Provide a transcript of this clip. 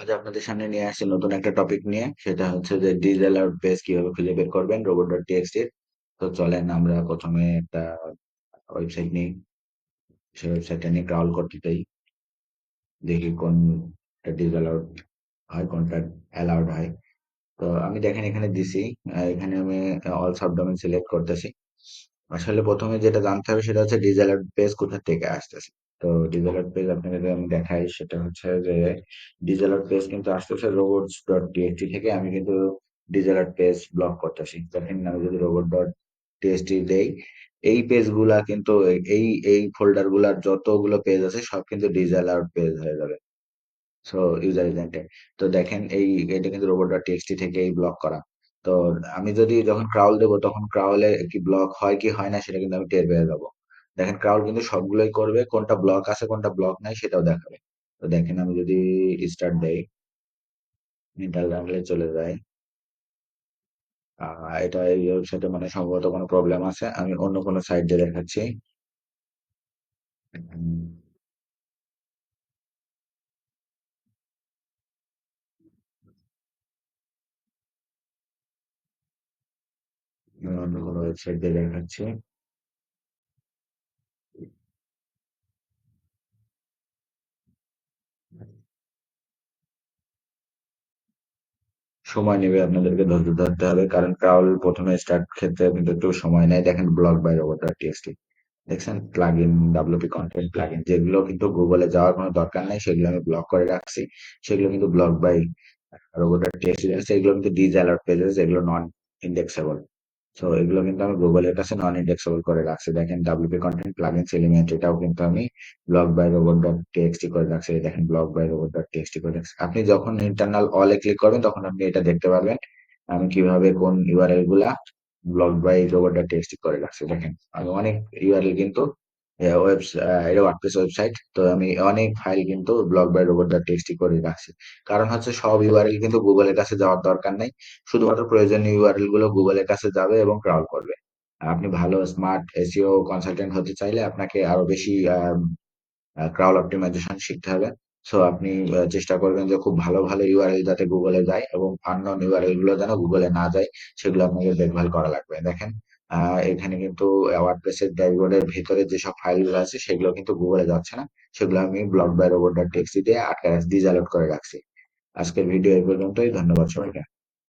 আজ আপনাদের সামনে নিয়ে আসছি নতুন একটা টপিক নিয়ে। সেটা হচ্ছে যে ডিজেল আর পেজ কীভাবে খুঁজে বের করবেন রোবট ডট টিএক্সটি তো চলেন আমরা প্রথমে একটা ওয়েবসাইট নিই। সেই ওয়েবসাইটটা নিয়ে ক্রাউল করতে চাই দেখি কোন ডিজেল আউট হয়, কোনটা অ্যালাউড হয়। তো আমি দেখেন এখানে দিছি। এখানে আমি অল সাব ডোমেন সিলেক্ট করতেছি। আসলে প্রথমে যেটা জানতে হবে সেটা হচ্ছে ডিজেলার পেজ কোথা থেকে আসতেছে। তো ডিজেলার পেজ আপনাদের আমি দেখাই, সেটা হচ্ছে যে ডিজেলার পেজ কিন্তু আসতেছে রোবটস ডট টিএসটি থেকে আমি কিন্তু ডিজেলার পেজ ব্লক করতেছি। দেখেন আমি যদি রোবট ডট টিএসটি দেই, এই পেজগুলা কিন্তু এই এই ফোল্ডারগুলার যতগুলো পেজ আছে, সব কিন্তু ডিজেলার পেজ হয়ে যাবে। সো ইউজার এজেন্টে তো দেখেন, এই, এটা কিন্তু রোবট ডট টিএক্সটি থেকে এই ব্লক করা। তো আমি যদি যখন ক্রাউল দেবো, তখন ক্রাউলে কি ব্লক হয় কি হয় না, সেটা কিন্তু আমি টের পেয়ে যাব। দেখেন ক্রাউল কিন্তু সবগুলোই করবে, কোনটা ব্লক আছে, কোনটা ব্লক নাই সেটাও দেখাবে। তো দেখেন আমি যদি স্টার্ট দেই ইন্টারগ্রামে চলে যায় এটা এই ওয়েবসাইটে মানে সম্ভবত কোনো প্রবলেম আছে, আমি অন্য কোনো সাইট দিয়ে দেখাচ্ছি। অন্য কোনো ওয়েবসাইট দিয়ে দেখাচ্ছি। সময় নেবে আপনাদেরকে ধৈর্য ধরতে হবে। কারণ ক্রাউল প্রথমে স্টার্ট ক্ষেত্রে কিন্তু একটু সময় নেয়। দেখেন ব্লগ বাই রোবট টিএসটি দেখছেন? Plug in WP content plug in যেগুলো কিন্তু গুগলে যাওয়ার কোনো দরকার নেই, সেগুলো আমি ব্লক করে রাখছি। সেগুলো কিন্তু ব্লক বাই রোবট টিএসটি এগুলো কিন্তু ডিজ অ্যালার্ট পেজেস এগুলো নন ইন্ডেক্সেবল সো এগুলো কিন্তু আমি গুগলের কাছে নন ইন্ডেক্সেবল করে রাখছি। দেখেন ডাব্লিউপি কন্টেন্ট প্লাগইনস এলিমেন্ট এটাও কিন্তু আমি block by robot dot text করে রাখছি। দেখেন block by robot dot text করে রাখছি। আপনি যখন ইন্টারনাল অল এ ক্লিক করবেন, তখন আপনি এটা দেখতে পারবেন আমি কীভাবে কোন ইউআরএলগুলা block by robot dot TXT করে রাখছি। দেখেন আমি অনেক ইউআরএল কিন্তু ওয়ার্ডপ্রেস ওয়েবসাইট তো আমি অনেক ফাইল কিন্তু block by robot dot TXT করে রাখছি। কারণ হচ্ছে সব ইউআরএল কিন্তু গুগলের কাছে যাওয়ার দরকার নাই। শুধুমাত্র প্রয়োজনীয় ইউআরএলগুলো গুগলের কাছে যাবে এবং ক্রাউল করবে। আপনি ভালো স্মার্ট এসিও কনসালটেন্ট হতে চাইলে আপনাকে আরও বেশি ক্রাউল অপটিমাইজেশন শিখতে হবে। সো আপনি চেষ্টা করবেন যে খুব ভালো ভালো ইউআরএল যাতে গুগলে যায় এবং আননোন ইউআরএলগুলো যেন গুগলে না যায়, সেগুলো আপনাকে দেখভাল করা লাগবে। দেখেন এখানে কিন্তু ওয়ার্ডপ্রেসের ড্যাশবোর্ডের ভিতরে যেসব ফাইলগুলো আছে, সেগুলো কিন্তু গুগলে যাচ্ছে না। সেগুলো আমি block by robot dot text দিয়ে আটকে ডিজালোড করে রাখছি। আজকের ভিডিও এই পর্যন্তই, ধন্যবাদ সবাইকে।